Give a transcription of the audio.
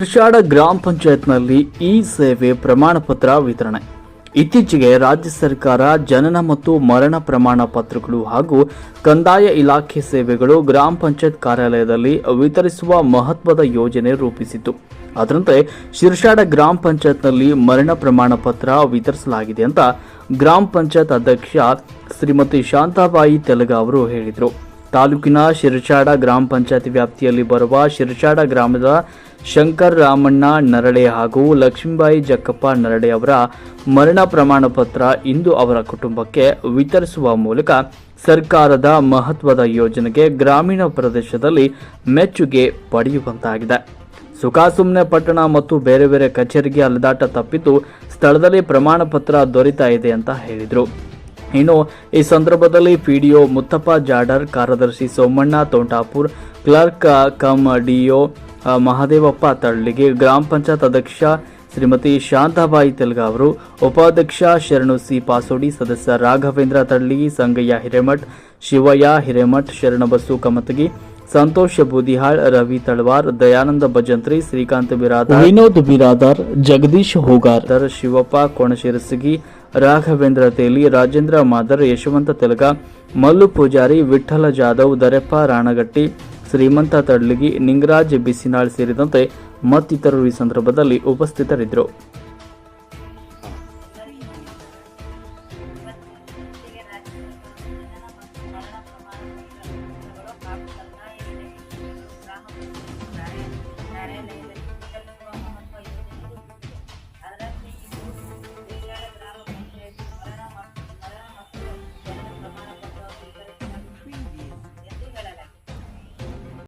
ಶಿರ್ಷಾಡ ಗ್ರಾಮ ಪಂಚಾಯತ್ನಲ್ಲಿ ಇ ಸೇವೆ ಪ್ರಮಾಣ ಪತ್ರ ವಿತರಣೆ. ಇತ್ತೀಚೆಗೆ ರಾಜ್ಯ ಸರ್ಕಾರ ಜನನ ಮತ್ತು ಮರಣ ಪ್ರಮಾಣ ಪತ್ರಗಳು ಹಾಗೂ ಕಂದಾಯ ಇಲಾಖೆ ಸೇವೆಗಳು ಗ್ರಾಮ ಪಂಚಾಯತ್ ಕಾರ್ಯಾಲಯದಲ್ಲಿ ವಿತರಿಸುವ ಮಹತ್ವದ ಯೋಜನೆ ರೂಪಿಸಿತ್ತು. ಅದರಂತೆ ಶಿರ್ಷಾಡ ಗ್ರಾಮ ಪಂಚಾಯತ್ನಲ್ಲಿ ಮರಣ ಪ್ರಮಾಣ ಪತ್ರ ವಿತರಿಸಲಾಗಿದೆ ಅಂತ ಗ್ರಾಮ ಪಂಚಾಯತ್ ಅಧ್ಯಕ್ಷ ಶ್ರೀಮತಿ ಶಾಂತಾಬಾಯಿ ತೆಲಗ ಅವರು ಹೇಳಿದರು. ತಾಲೂಕಿನ ಶಿರಚಾಡ ಗ್ರಾಮ ಪಂಚಾಯತ್ ವ್ಯಾಪ್ತಿಯಲ್ಲಿ ಬರುವ ಶಿರಚಾಡ ಗ್ರಾಮದ ಶಂಕರ್ ರಾಮಣ್ಣ ನರಳೆ ಹಾಗೂ ಲಕ್ಷ್ಮೀಬಾಯಿ ಜಕ್ಕಪ್ಪ ನರಳೆ ಅವರ ಮರಣ ಪ್ರಮಾಣ ಪತ್ರ ಇಂದು ಅವರ ಕುಟುಂಬಕ್ಕೆ ವಿತರಿಸುವ ಮೂಲಕ ಸರ್ಕಾರದ ಮಹತ್ವದ ಯೋಜನೆಗೆ ಗ್ರಾಮೀಣ ಪ್ರದೇಶದಲ್ಲಿ ಮೆಚ್ಚುಗೆ ಪಡೆಯುವಂತಾಗಿದೆ. ಸುಖಾಸುಮ್ನೆ ಪಟ್ಟಣ ಮತ್ತು ಬೇರೆ ಬೇರೆ ಕಚೇರಿಗೆ ಅಲೆದಾಟ ತಪ್ಪಿದ್ದು ಸ್ಥಳದಲ್ಲಿ ಪ್ರಮಾಣ ಪತ್ರ ದೊರೀತಾ ಇದೆ ಅಂತ ಹೇಳಿದರು. ಇನ್ನು ಈ ಸಂದರ್ಭದಲ್ಲಿ ಪಿಡಿಒ ಮುತ್ತಪ್ಪ ಜಾಡರ್ ಕಾರ್ಯದರ್ಶಿ Somanna Thontapur clerk cum DO Mahadevappa ತಳ್ಳಿಗೆ ಗ್ರಾಮ ಪಂಚಾಯತ್ ಅಧ್ಯಕ್ಷ ಶ್ರೀಮತಿ ಶಾಂತಾಬಾಯಿ ತೆಲ್ಗ ಅವರು ಉಪಾಧ್ಯಕ್ಷ ಶರಣು ಸಿ ಪಾಸೋಡಿ ಸದಸ್ಯ ರಾಘವೇಂದ್ರ ತಳ್ಳಿ ಸಂಗಯ್ಯ ಹಿರೇಮಠ್ ಶಿವಯ್ಯ ಹಿರೇಮಠ್ ಶರಣಬಸ್ಸು ಕಮತಗಿ ಸಂತೋಷ ಬೂದಿಹಾಳ್ ರವಿ ತಳವಾರ್ ದಯಾನಂದ ಭಜಂತ್ರಿ ಶ್ರೀಕಾಂತ್ ಬಿರಾದಾರ್ ವಿನೋದ್ ಬಿರಾದಾರ್ ಜಗದೀಶ್ ಹೋಗಾರ್ ಶಿವಪ್ಪ ಕೋಣಶಿರಸಗಿ ರಾಘವೇಂದ್ರ ತೇಲಿ, ರಾಜೇಂದ್ರ ಮಾದರ್, ಯಶವಂತ ತೆಲಗ, ಮಲ್ಲು ಪೂಜಾರಿ ವಿಠಲ ಜಾಧವ್, ದರೆಪ್ಪ ರಾಣಗಟ್ಟಿ, ಶ್ರೀಮಂತ ತಡ್ಲಿಗಿ, ನಿಂಗರಾಜ್ ಬಿಸಿನಾಳ್ ಸೇರಿದಂತೆ ಮತ್ತಿತರರು ಈ ಸಂದರ್ಭದಲ್ಲಿ ಉಪಸ್ಥಿತರಿದ್ದರು.